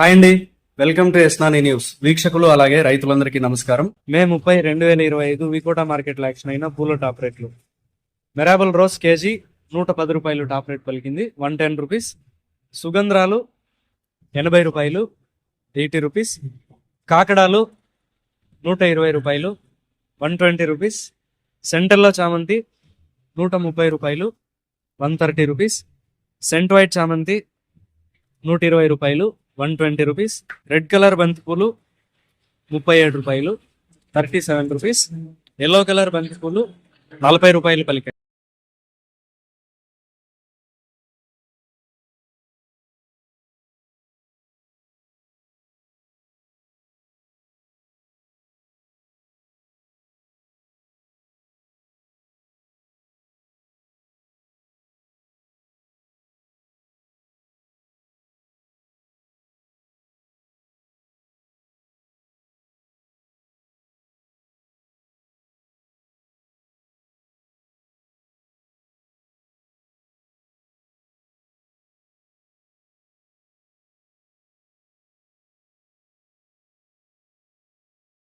Hi అండి. Welcome to ఎస్నాని news. వీక్షకులు అలాగే రైతులందరికీ నమస్కారం. మే ముప్పై రెండు వేల ఇరవై ఐదు వికోటా మార్కెట్ యాక్షన్ అయిన పూల టాప్ రేట్లు. మెరాబుల్ రోజ్ కేజీ నూట పది రూపాయలు టాప్ రేట్ పలికింది. One ten rupees. సుగంధ్రాలు ఎనభై రూపాయలు ఎయిటీ రూపీస్. కాకడాలు నూట ఇరవై రూపాయలు వన్ ట్వంటీ రూపీస్. సెంటర్లో చామంతి నూట ముప్పై రూపాయలు one thirty rupees. Cent white చామంతి నూట ఇరవై రూపాయలు one twenty rupees. Red colour బంతిపూలు ముప్పై ఏడు రూపాయలు. Thirty seven rupees. Yellow colour బంతిపూలు నలభై రూపాయలు పలికాయి.